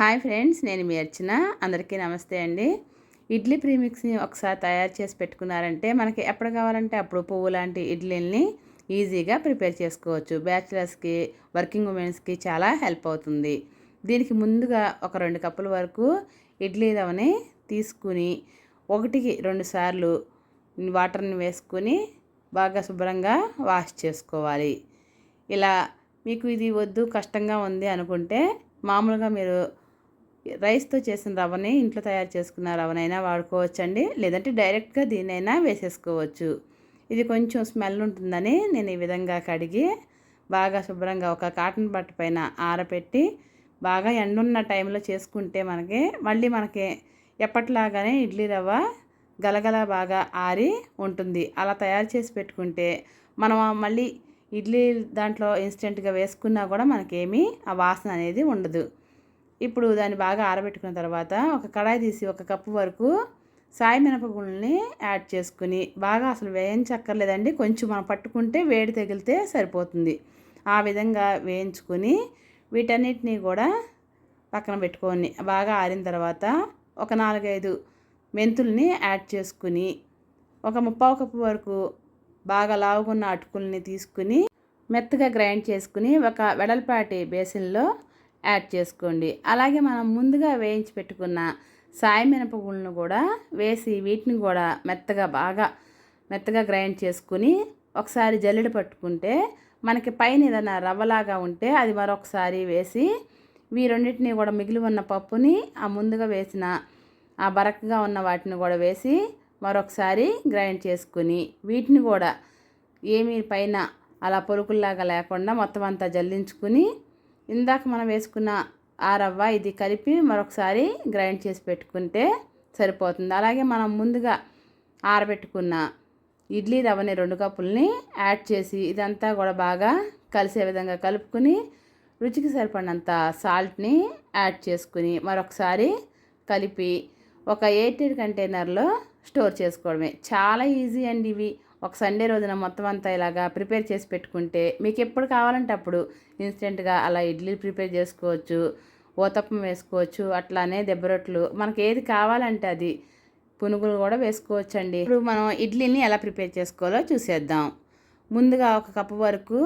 Hi friends నేను మీ అర్చన. అందరికీ నమస్తే అండి. ఇడ్లీ ప్రీమిక్స్ని ఒకసారి తయారు చేసి పెట్టుకున్నారంటే మనకి ఎప్పుడు కావాలంటే అప్పుడు పువ్వు లాంటి ఇడ్లీని ఈజీగా ప్రిపేర్ చేసుకోవచ్చు. బ్యాచిలర్స్కి వర్కింగ్ ఉమెన్స్కి చాలా హెల్ప్ అవుతుంది. దీనికి ముందుగా ఒక రెండు కప్పుల వరకు ఇడ్లీ రవ్వని తీసుకుని ఒకటికి రెండు సార్లు వాటర్ని వేసుకుని బాగా శుభ్రంగా వాష్ చేసుకోవాలి. ఇలా మీకు ఇది వద్దు కష్టంగా ఉంది అనుకుంటే మామూలుగా మీరు రైస్తో చేసిన రవ్వని ఇంట్లో తయారు చేసుకున్న రవ్వనైనా వాడుకోవచ్చండి. లేదంటే డైరెక్ట్గా దీనైనా వేసేసుకోవచ్చు. ఇది కొంచెం స్మెల్ ఉంటుందని నేను ఈ విధంగా కడిగి బాగా శుభ్రంగా ఒక కాటన్ బట్ట పైన ఆరపెట్టి బాగా ఎండున్న టైంలో చేసుకుంటే మనకి మళ్ళీ మనకి ఎప్పటిలాగానే ఇడ్లీ రవ్వ గలగల బాగా ఆరి ఉంటుంది. అలా తయారు చేసి పెట్టుకుంటే మనం మళ్ళీ ఇడ్లీ దాంట్లో ఇన్స్టెంట్గా వేసుకున్నా కూడా మనకేమీ ఆ వాసన అనేది ఉండదు. ఇప్పుడు దాన్ని బాగా ఆరబెట్టుకున్న తర్వాత ఒక కడాయి తీసి ఒక కప్పు వరకు సాయి మినపగుళ్ళని యాడ్ చేసుకుని బాగా అసలు వేయించక్కర్లేదండి. కొంచెం మనం పట్టుకుంటే వేడి తగిలితే సరిపోతుంది. ఆ విధంగా వేయించుకొని వీటన్నిటినీ కూడా పక్కన పెట్టుకొని బాగా ఆరిన తర్వాత ఒక నాలుగైదు మెంతుల్ని యాడ్ చేసుకుని ఒక ముప్పావు కప్పు వరకు బాగా లావుగున్న అటుకుల్ని తీసుకుని మెత్తగా గ్రైండ్ చేసుకుని ఒక వెడల్పాటి బేసిన్లో యాడ్ చేసుకోండి. అలాగే మనం ముందుగా వేయించి పెట్టుకున్న సాయి మినపగుళ్ళను కూడా వేసి వీటిని కూడా మెత్తగా బాగా మెత్తగా గ్రైండ్ చేసుకుని ఒకసారి జల్లెడ పట్టుకుంటే మనకి పైన ఏదైనా రవ్వలాగా ఉంటే అది మరొకసారి వేసి వీ రెండింటిని కూడా మిగిలి ఉన్న పప్పుని ఆ ముందుగా వేసిన ఆ బరకగా ఉన్న వాటిని కూడా వేసి మరొకసారి గ్రైండ్ చేసుకుని వీటిని కూడా ఏమీ పైన అలా పొరుకుల్లాగా లేకుండా మొత్తం అంతా జల్లించుకుని ఇందాక మనం వేసుకున్న ఆ రవ్వ ఇది కలిపి మరొకసారి గ్రైండ్ చేసి పెట్టుకుంటే సరిపోతుంది. అలాగే మనం ముందుగా ఆరబెట్టుకున్న ఇడ్లీ రవ్వని రెండు కప్పుల్ని యాడ్ చేసి ఇదంతా కూడా బాగా కలిసే విధంగా కలుపుకొని రుచికి సరిపడినంత సాల్ట్ని యాడ్ చేసుకుని మరొకసారి కలిపి ఒక ఎయిటెడ్ కంటైనర్లో స్టోర్ చేసుకోవడమే. చాలా ఈజీ అండి ఇవి. ఒక సండే రోజున మొత్తం అంతా ఇలాగా ప్రిపేర్ చేసి పెట్టుకుంటే మీకు ఎప్పుడు కావాలంటే అప్పుడు ఇన్స్టెంట్గా అలా ఇడ్లీ ప్రిపేర్ చేసుకోవచ్చు ఓతప్పం వేసుకోవచ్చు అట్లానే దెబ్బరొట్లు మనకి ఏది కావాలంటే అది పునుగులు కూడా వేసుకోవచ్చు అండి ఇప్పుడు మనం ఇడ్లీని ఎలా ప్రిపేర్ చేసుకోవాలో చూసేద్దాం. ముందుగా ఒక కప్పు వరకు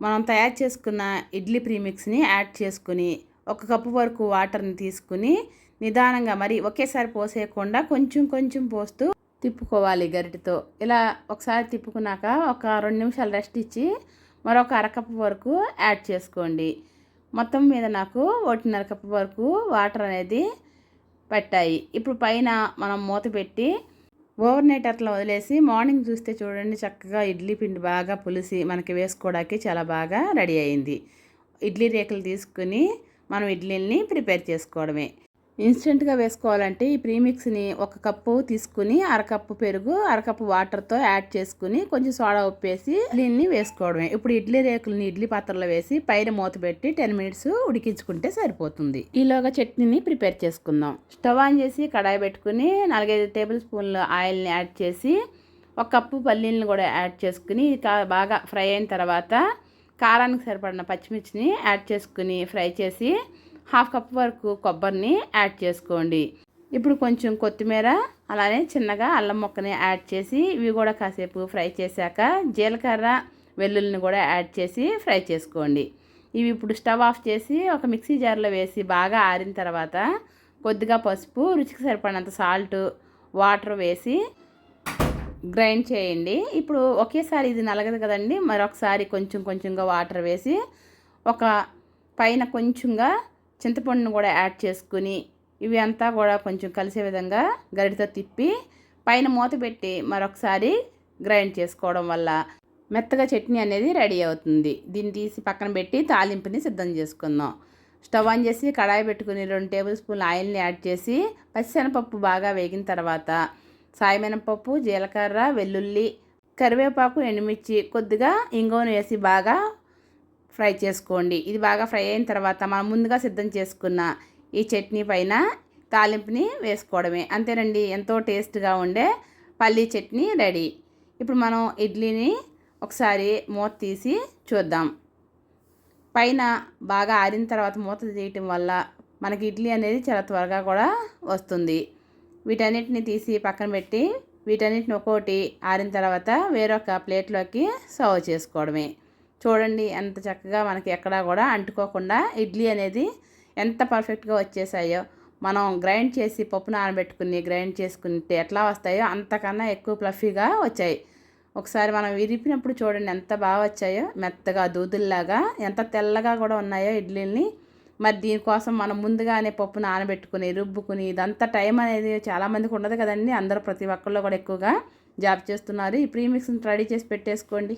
మనం తయారు చేసుకున్న ఇడ్లీ ప్రీమిక్స్ని యాడ్ చేసుకుని ఒక కప్పు వరకు వాటర్ని తీసుకుని నిదానంగా మరి ఒకేసారి పోసేయకుండా కొంచెం కొంచెం పోస్తూ తిప్పుకోవాలి గరిటతో. ఇలా ఒకసారి తిప్పుకున్నాక ఒక రెండు నిమిషాలు రెస్ట్ ఇచ్చి మరొక అరకప్పు వరకు యాడ్ చేసుకోండి. మొత్తం మీద నాకు ఒకటిన్నర కప్పు వరకు వాటర్ అనేది పెట్టాయి. ఇప్పుడు పైన మనం మూత పెట్టి ఓవర్ నైట్ అట్లా వదిలేసి మార్నింగ్ చూస్తే చూడండి చక్కగా ఇడ్లీ పిండి బాగా పులిసి మనకి వేసుకోవడానికి చాలా బాగా రెడీ అయింది. ఇడ్లీ రేకులు తీసుకుని మనం ఇడ్లీని ప్రిపేర్ చేసుకోవడమే. ఇన్స్టెంట్గా వేసుకోవాలంటే ఈ ప్రీమిక్స్ని ఒక కప్పు తీసుకుని అరకప్పు పెరుగు అరకప్పు వాటర్తో యాడ్ చేసుకుని కొంచెం సోడా ఉప్పేసి దీన్ని వేసుకోవడమే. ఇప్పుడు ఇడ్లీ రేకులని ఇడ్లీ పాత్రలో వేసి పైన మూత పెట్టి టెన్ మినిట్స్ ఉడికించుకుంటే సరిపోతుంది. ఈలోగా చట్నీని ప్రిపేర్ చేసుకుందాం. స్టవ్ ఆన్ చేసి కడాయి పెట్టుకుని నాలుగైదు టేబుల్ స్పూన్లు ఆయిల్ని యాడ్ చేసి ఒక కప్పు పల్లీలను కూడా యాడ్ చేసుకుని బాగా ఫ్రై అయిన తర్వాత కారానికి సరిపడిన పచ్చిమిర్చిని యాడ్ చేసుకుని ఫ్రై చేసి హాఫ్ కప్ వరకు కొబ్బరిని యాడ్ చేసుకోండి. ఇప్పుడు కొంచెం కొత్తిమీర అలానే చిన్నగా అల్లం ముక్కని యాడ్ చేసి ఇవి కూడా కాసేపు ఫ్రై చేశాక జీలకర్ర వెల్లుల్లిని కూడా యాడ్ చేసి ఫ్రై చేసుకోండి. ఇవి ఇప్పుడు స్టవ్ ఆఫ్ చేసి ఒక మిక్సీ జార్లో వేసి బాగా ఆరిన తర్వాత కొద్దిగా పసుపు రుచికి సరిపడినంత సాల్ట్ వాటర్ వేసి గ్రైండ్ చేయండి. ఇప్పుడు ఒకేసారి ఇది నలగదు కదండి మరొకసారి కొంచెం కొంచెంగా వాటర్ వేసి ఒక పైన కొంచెంగా చింతపండును కూడా యాడ్ చేసుకుని ఇవి అంతా కూడా కొంచెం కలిసే విధంగా గరిటతో తిప్పి పైన మూత పెట్టి మరొకసారి గ్రైండ్ చేసుకోవడం వల్ల మెత్తగా చట్నీ అనేది రెడీ అవుతుంది. దీన్ని తీసి పక్కన పెట్టి తాలింపుని సిద్ధం చేసుకుందాం. స్టవ్ ఆన్ చేసి కడాయి పెట్టుకుని రెండు టేబుల్ స్పూన్ల ఆయిల్ని యాడ్ చేసి పచ్చిశనపప్పు బాగా వేగిన తర్వాత సాయమినపప్పు జీలకర్ర వెల్లుల్లి కరివేపాకు ఎండుమిర్చి కొద్దిగా ఇంగువను వేసి బాగా ఫ్రై చేసుకోండి. ఇది బాగా ఫ్రై అయిన తర్వాత మనం ముందుగా సిద్ధం చేసుకున్న ఈ చట్నీ పైన తాలింపుని వేసుకోవడమే. అంతేనండి ఎంతో టేస్ట్గా ఉండే పల్లీ చట్నీ రెడీ. ఇప్పుడు మనం ఇడ్లీని ఒకసారి మూత తీసి చూద్దాం. పైన బాగా ఆరిన తర్వాత మూత తీయటం వల్ల మనకి ఇడ్లీ అనేది చాలా త్వరగా కూడా వస్తుంది. వీటన్నిటిని తీసి పక్కన పెట్టి వీటన్నిటిని ఒక్కోటి ఆరిన తర్వాత వేరొక ప్లేట్లోకి సర్వ్ చేసుకోవడమే. చూడండి ఎంత చక్కగా మనకి ఎక్కడా కూడా అంటుకోకుండా ఇడ్లీ అనేది ఎంత పర్ఫెక్ట్గా వచ్చేసాయో. మనం గ్రైండ్ చేసి పప్పు నానబెట్టుకుని గ్రైండ్ చేసుకుంటే ఎట్లా వస్తాయో అంతకన్నా ఎక్కువ ప్లఫీగా వచ్చాయి. ఒకసారి మనం విరిపినప్పుడు చూడండి ఎంత బాగా వచ్చాయో. మెత్తగా దూదుల్లాగా ఎంత తెల్లగా కూడా ఉన్నాయో ఇడ్లీని మరి దీనికోసం మనం ముందుగానే పప్పు నానబెట్టుకుని రుబ్బుకుని ఇదంతా టైం అనేది చాలామందికి ఉండదు కదండి. అందరూ ప్రతి ఒక్కళ్ళు కూడా ఎక్కువగా జాబ్ చేస్తున్నారు. ఈ ప్రీమిక్స్ని రెడీ చేసి పెట్టేసుకోండి.